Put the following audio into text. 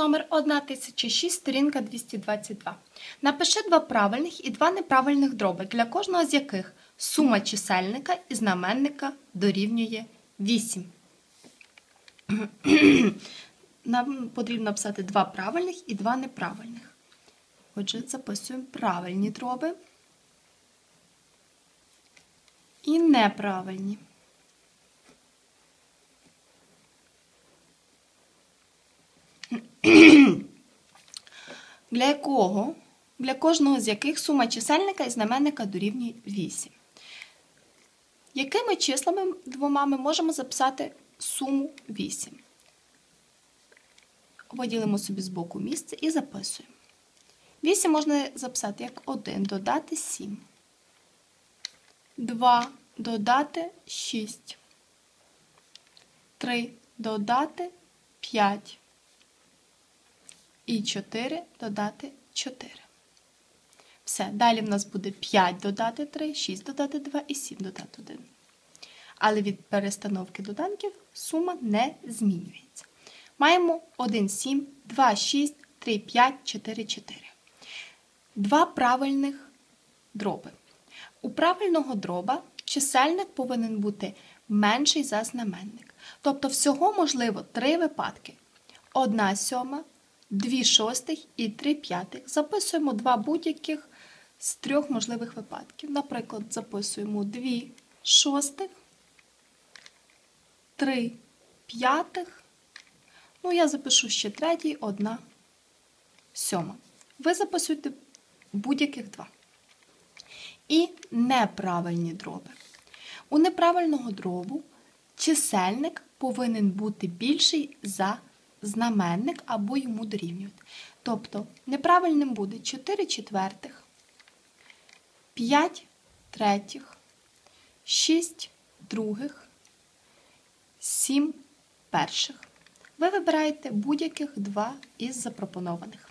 номер 1006, сторінка 222. Напиши два правильних і два неправильних дроби, для кожного з яких сума чисельника і знаменника дорівнює 8. Нам потрібно написати два правильних і два неправильних. Отже, записуємо правильні дроби і неправильні. Для якого? Для кожного з яких сума чисельника і знаменника дорівнює 8. Якими числами двома ми можемо записати суму 8? Виділимо собі з боку місце і записуємо. 8 можна записати як 1 додати 7. 2 додати 6. 3 додати 5. І 4 додати 4. Все, далі в нас буде 5 додати 3, 6 додати 2 і 7 додати 1. Але від перестановки доданків сума не змінюється. Маємо 1, 7, 2, 6, 3, 5, 4, 4. Два правильних дроби. У правильного дроба чисельник повинен бути менший за знаменник. Тобто всього можливо три випадки. 1 сьома, 2 шостих і 3 п'ятих. Записуємо два будь-яких з трьох можливих випадків. Наприклад, записуємо 2 шостих, 3 п'ятих. Ну, я запишу ще третій, 1 сьома. Ви записуєте будь-яких два. І неправильні дроби. У неправильного дробу чисельник повинен бути більший за знаменник або йому дорівнювати. Тобто неправильним буде 4 четвертих, 5 третіх, 6 других, 7 перших. Ви вибираєте будь-яких два із запропонованих.